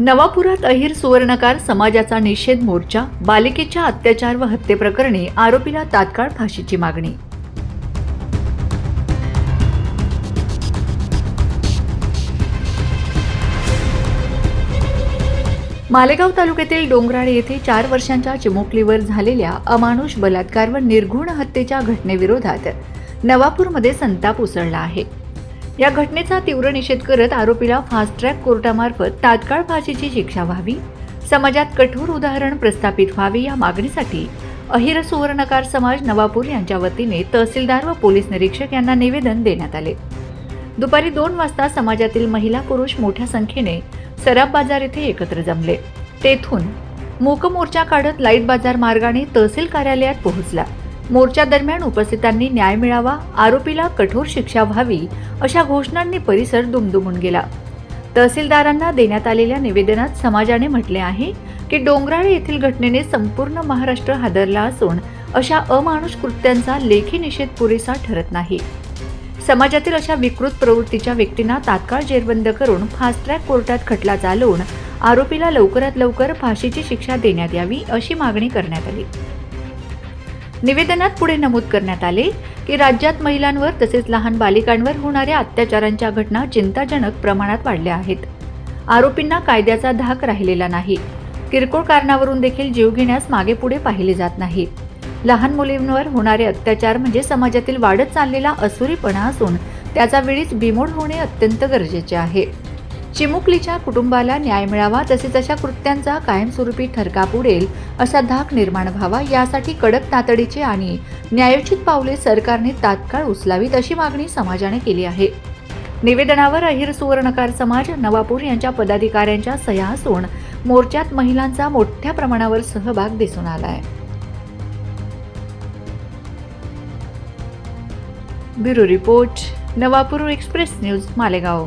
नवापुरात अहिर सुवर्णकार समाजाचा निषेध मोर्चा बालिकेच्या अत्याचार व हत्येप्रकरणी आरोपीला तात्काळ फाशीची मागणी. मालेगाव तालुक्यातील डोंगराळे येथे चार वर्षांच्या चिमुकलीवर झालेल्या अमानुष बलात्कार व निर्घुण हत्येच्या घटनेविरोधात नवापूरमध्ये संताप उसळला आहे. या घटनेचा तीव्र निषेध करत आरोपीला फास्ट ट्रॅक कोर्टामार्फत तात्काळ फाशीची शिक्षा व्हावी. समाजात कठोर उदाहरण प्रस्थापित व्हावे या मागणीसाठी अहिर सुवर्णकार समाज नवापूर यांच्या वतीने तहसीलदार व पोलीस निरीक्षक यांना निवेदन देण्यात आले. दुपारी दोन वाजता समाजातील महिला पुरुष मोठ्या संख्येने सराफ बाजार येथे एकत्र जमले. तेथून मूकमोर्चा काढत लाइट बाजार मार्गाने तहसील कार्यालयात पोहोचला. मोर्चा दरम्यान उपस्थितांनी न्याय मिळावा आरोपीला कठोर शिक्षा व्हावी अशा घोषणांनी परिसर दुमदुमून गेला. तहसीलदारांना देण्यात आलेल्या निवेदनात समाजाने म्हटले आहे की डोंगराळे येथील घटनेने संपूर्ण महाराष्ट्र हादरला असून अशा अमानुष कृत्यांचा लेखी निषेध पुरेसा ठरत नाही. समाजातील अशा विकृत प्रवृत्तीच्या व्यक्तींना तात्काळ जेरबंद करून फास्ट ट्रॅक कोर्टात खटला चालवून आरोपीला लवकरात लवकर फाशीची शिक्षा देण्यात यावी अशी मागणी करण्यात आली. निवेदनात पुढे नमूद करण्यात आले की राज्यात महिलांवर तसेच लहान बालिकांवर होणाऱ्या अत्याचारांच्या घटना चिंताजनक प्रमाणात वाढल्या आहेत. आरोपींना कायद्याचा धाक राहिलेला नाही. किरकोळ कारणावरून देखील जीव घेण्यास मागे पुढे पाहिले जात नाही. लहान मुलींवर होणारे अत्याचार म्हणजे समाजातील वाढत चाललेला असुरीपणा असून त्याचा वेळीच बिमोड होणे अत्यंत गरजेचे आहे. चिमुकलीच्या कुटुंबाला न्याय मिळावा तसेच अशा कृत्यांचा कायमस्वरूपी ठरका उडेल असा धाक निर्माण व्हावा यासाठी कडक तातडीचे आणि न्यायोचित पावले सरकारने तात्काळ उचलावीत अशी मागणी समाजाने केली आहे. निवेदनावर अहिर सुवर्णकार समाज नवापूर यांच्या पदाधिकाऱ्यांच्या सह्या असून मोर्चात महिलांचा मोठ्या प्रमाणावर सहभाग दिसून आला आहे bureau report Navapur express news Malegaon.